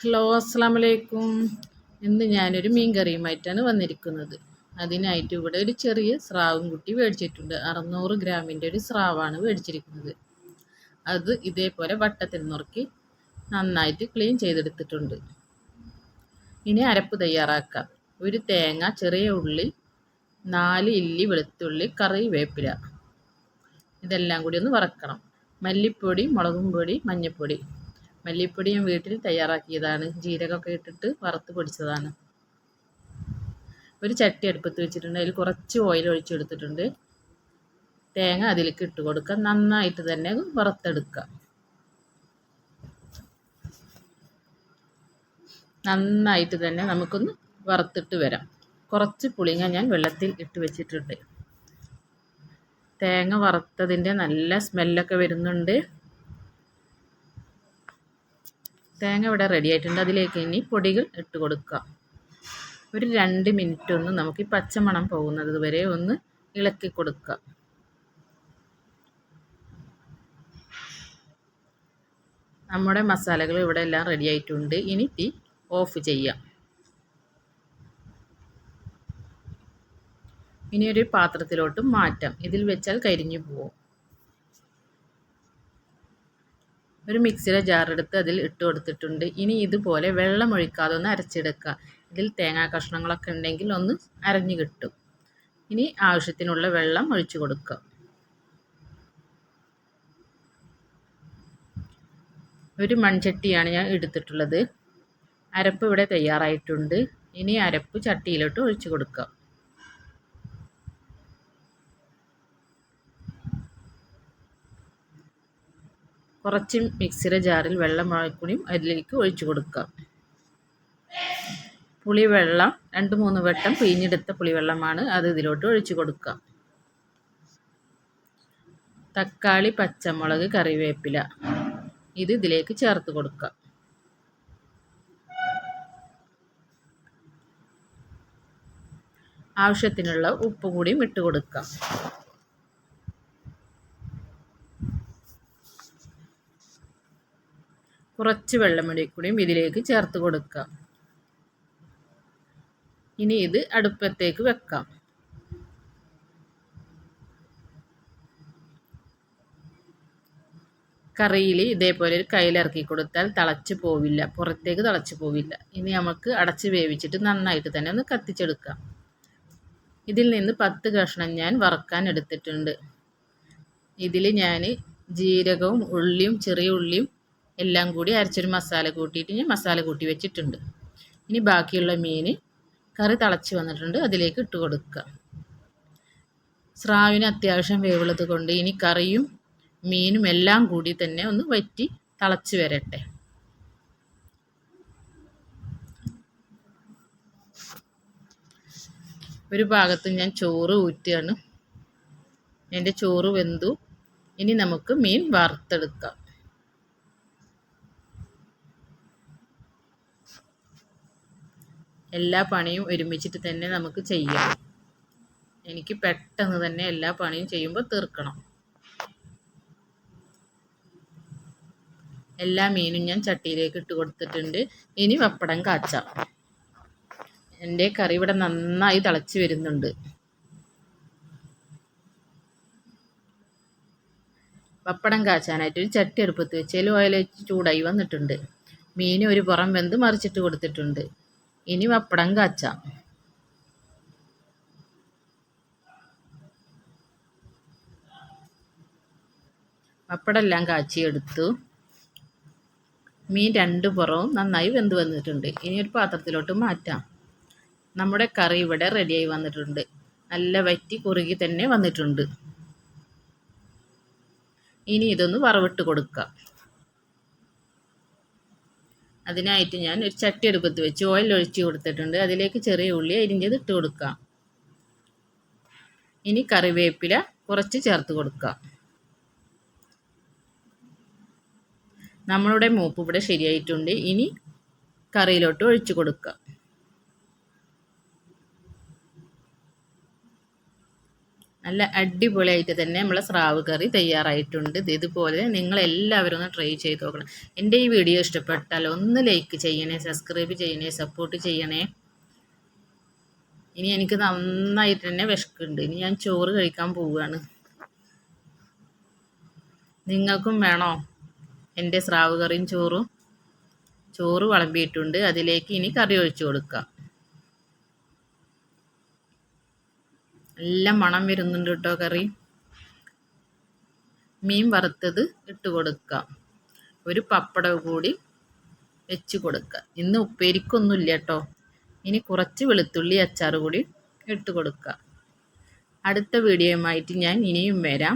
Hello അസ്സാം വലൈക്കും ഇന്ന് ഞാനൊരു മീൻ കറിയുമായിട്ടാണ് വന്നിരിക്കുന്നത്. അതിനായിട്ട് ഇവിടെ ഒരു ചെറിയ സ്രാവും കുട്ടി മേടിച്ചിട്ടുണ്ട്. അറുന്നൂറ് ഗ്രാമിന്റെ ഒരു സ്രാവാണ് മേടിച്ചിരിക്കുന്നത്. അത് ഇതേപോലെ വട്ടത്തിൽ നുറുക്കി നന്നായിട്ട് ക്ലീൻ ചെയ്തെടുത്തിട്ടുണ്ട്. ഇനി അരപ്പ് തയ്യാറാക്കാം. ഒരു തേങ്ങ ചെറിയ ഉള്ളി നാല് ഇല്ലി വെളുത്തുള്ളി കറിവേപ്പില. ഇതെല്ലാം കൂടി ഒന്ന് വറക്കണം. മല്ലിപ്പൊടി മുളകും പൊടി മഞ്ഞൾപ്പൊടി മല്ലിപ്പൊടി ഞാൻ വീട്ടിൽ തയ്യാറാക്കിയതാണ്. ജീരകമൊക്കെ ഇട്ടിട്ട് വറുത്ത് പൊടിച്ചതാണ്. ഒരു ചട്ടി അടുപ്പത്ത് വെച്ചിട്ടുണ്ട്. അതിൽ കുറച്ച് ഓയിൽ ഒഴിച്ചെടുത്തിട്ടുണ്ട് തേങ്ങ അതിലേക്ക് ഇട്ട് കൊടുക്കുക. നന്നായിട്ട് തന്നെ വറുത്തെടുക്കുക. നന്നായിട്ട് തന്നെ നമുക്കൊന്ന് വറുത്തിട്ട് വരാം. കുറച്ച് പുളിങ്ങ ഞാൻ വെള്ളത്തിൽ ഇട്ട് വെച്ചിട്ടുണ്ട്. തേങ്ങ വറുത്തതിന്റെ നല്ല സ്മെല്ലൊക്കെ വരുന്നുണ്ട്. തേങ്ങ ഇവിടെ റെഡി ആയിട്ടുണ്ട്. അതിലേക്ക് ഇനി പൊടികൾ ഇട്ട് കൊടുക്കുക ഒരു രണ്ട് മിനിറ്റ് ഒന്ന് നമുക്ക് ഈ പച്ചമണം പോകുന്നത് വരെ ഒന്ന് ഇളക്കി കൊടുക്കുക നമ്മുടെ മസാലകൾ ഇവിടെ എല്ലാം റെഡി ആയിട്ടുണ്ട്. ഇനി തീ ഓഫ് ചെയ്യാം. ഇനി ഒരു പാത്രത്തിലോട്ട് മാറ്റാം. ഇതിൽ വെച്ചാൽ കരിഞ്ഞു പോകും ഒരു മിക്സിയുടെ ജാറെടുത്ത് അതിൽ ഇട്ട് കൊടുത്തിട്ടുണ്ട്. ഇനി ഇതുപോലെ വെള്ളം ഒഴിക്കാതെ ഒന്ന് അരച്ചെടുക്കുക. ഇതിൽ തേങ്ങാ കഷ്ണങ്ങളൊക്കെ ഉണ്ടെങ്കിൽ ഒന്ന് അരഞ്ഞു കിട്ടും. ഇനി ആവശ്യത്തിനുള്ള വെള്ളം ഒഴിച്ചു കൊടുക്കുക. ഒരു മൺചട്ടിയാണ് ഞാൻ എടുത്തിട്ടുള്ളത്. അരപ്പ് ഇവിടെ തയ്യാറായിട്ടുണ്ട്. ഇനി അരപ്പ് ചട്ടിയിലോട്ട് ഒഴിച്ചു കൊടുക്കുക. കുറച്ച് മിക്സിയുടെ ജാറിൽ വെള്ളം മുളക്കുടിയും അതിലേക്ക് ഒഴിച്ചു കൊടുക്കുക. പുളിവെള്ളം രണ്ട് മൂന്ന് വട്ടം പിഴിഞ്ഞെടുത്ത പുളിവെള്ളമാണ് അത് ഇതിലോട്ട് ഒഴിച്ചു കൊടുക്കുക. തക്കാളി പച്ചമുളക് കറിവേപ്പില ഇത് ഇതിലേക്ക് ചേർത്ത് കൊടുക്കുക. ആവശ്യത്തിനുള്ള ഉപ്പ് കൂടിയും ഇട്ട് കൊടുക്കുക. കുറച്ച് വെള്ളമുടി കൂടിയും ഇതിലേക്ക് ചേർത്ത് കൊടുക്കാം ഇനി ഇത് അടുപ്പത്തേക്ക് വെക്കാം. കറിയിൽ ഇതേപോലെ ഒരു കയ്യിലിറക്കി കൊടുത്താൽ തിളച്ച് പോവില്ല. പുറത്തേക്ക് തിളച്ച് പോവില്ല. ഇനി നമുക്ക് അടച്ച് വേവിച്ചിട്ട് നന്നായിട്ട് തന്നെ ഒന്ന് കത്തിച്ചെടുക്കാം. ഇതിൽ നിന്ന് പത്ത് കഷ്ണം ഞാൻ വറക്കാൻ എടുത്തിട്ടുണ്ട്. ഇതിൽ ഞാൻ ജീരകവും ഉള്ളിയും ചെറിയ ഉള്ളിയും എല്ലാം കൂടി അരച്ചൊരു മസാല കൂട്ടിയിട്ട് ഞാൻ മസാല കൂട്ടി വെച്ചിട്ടുണ്ട്. ഇനി ബാക്കിയുള്ള മീൻ കറി തിളച്ച് വന്നിട്ടുണ്ട് അതിലേക്ക് ഇട്ട് കൊടുക്കുക. സ്രാവിന് അത്യാവശ്യം വേവുള്ളത് കൊണ്ട് ഇനി കറിയും മീനും എല്ലാം കൂടി തന്നെ ഒന്ന് വറ്റി തിളച്ച് വരട്ടെ. ഒരു ഭാഗത്ത് ഞാൻ ചോറ് ഊറ്റുകയാണ്. എന്റെ ചോറ് വെന്തു. ഇനി നമുക്ക് മീൻ വറുത്തെടുക്കാം. എല്ലാ പണിയും ഒരുമിച്ചിട്ട് തന്നെ നമുക്ക് ചെയ്യാം. എനിക്ക് പെട്ടെന്ന് തന്നെ എല്ലാ പണിയും ചെയ്യുമ്പോൾ തീർക്കണം. എല്ലാ മീനും ഞാൻ ചട്ടിയിലേക്ക് ഇട്ട് കൊടുത്തിട്ടുണ്ട്. ഇനി വപ്പടം കാച്ചാം. എന്റെ കറി ഇവിടെ നന്നായി തിളച്ച് വരുന്നുണ്ട്. പപ്പടം കാച്ചാനായിട്ട് ഒരു ചട്ടി അടുപ്പത്ത് വെച്ചാൽ ഓയിൽ ചൂടായി വന്നിട്ടുണ്ട്. മീൻ ഒരു പുറം വെന്ത് മറിച്ചിട്ട് കൊടുത്തിട്ടുണ്ട്. ഇനി പപ്പടം കാച്ചാം. പപ്പടെല്ലാം കാച്ചിയെടുത്തു മീൻ രണ്ട് പുറവും നന്നായി വെന്ത് വന്നിട്ടുണ്ട്. ഇനി ഒരു പാത്രത്തിലോട്ട് മാറ്റാം. നമ്മുടെ കറി ഇവിടെ റെഡിയായി വന്നിട്ടുണ്ട്. നല്ല വറ്റി കുറുകി തന്നെ വന്നിട്ടുണ്ട്. ഇനി ഇതൊന്ന് വറവിട്ട് കൊടുക്കാം. അതിനായിട്ട് ഞാൻ ഒരു ചട്ടി എടുപ്പത്ത് വെച്ച് ഓയിൽ ഒഴിച്ച് കൊടുത്തിട്ടുണ്ട്. അതിലേക്ക് ചെറിയ ഉള്ളി അരിഞ്ഞത് ഇട്ട് കൊടുക്കാം. ഇനി കറിവേപ്പില കുറച്ച് ചേർത്ത് കൊടുക്കാം. നമ്മളുടെ മൂപ്പ് ഇവിടെ ശരിയായിട്ടുണ്ട്. ഇനി കറിയിലോട്ട് ഒഴിച്ചു കൊടുക്കാം. നല്ല അടിപൊളിയായിട്ട് തന്നെ നമ്മളെ സ്രാവ് കറി തയ്യാറായിട്ടുണ്ട്. ഇത് ഇതുപോലെ നിങ്ങൾ എല്ലാവരും ഒന്ന് ട്രൈ ചെയ്ത് നോക്കണം. എന്റെ ഈ വീഡിയോ ഇഷ്ടപ്പെട്ടാൽ ഒന്ന് ലൈക്ക് ചെയ്യണേ സബ്സ്ക്രൈബ് ചെയ്യണേ സപ്പോർട്ട് ചെയ്യണേ. ഇനി എനിക്ക് നന്നായിട്ട് തന്നെ വിഷക്കുണ്ട് ഇനി ഞാൻ ചോറ് കഴിക്കാൻ പോവുകയാണ്. നിങ്ങൾക്കും വേണോ എന്റെ സ്രാവ് കറിയും ചോറും? ചോറ് വിളമ്പിയിട്ടുണ്ട്. അതിലേക്ക് ഇനി കറി ഒഴിച്ചു കൊടുക്കാം. നല്ല മണം വരുന്നുണ്ട് കേട്ടോ കറി. മീൻ വറുത്തത് ഇട്ട് കൊടുക്കാം. ഒരു പപ്പടം കൂടി വെച്ച് കൊടുക്കുക ഇന്ന് ഉപ്പേരിക്കൊന്നുമില്ല കേട്ടോ. ഇനി കുറച്ച് വെളുത്തുള്ളി അച്ചാർ കൂടി ഇട്ട് കൊടുക്കുക അടുത്ത വീഡിയോയുമായിട്ട് ഞാൻ ഇനിയും വരാം.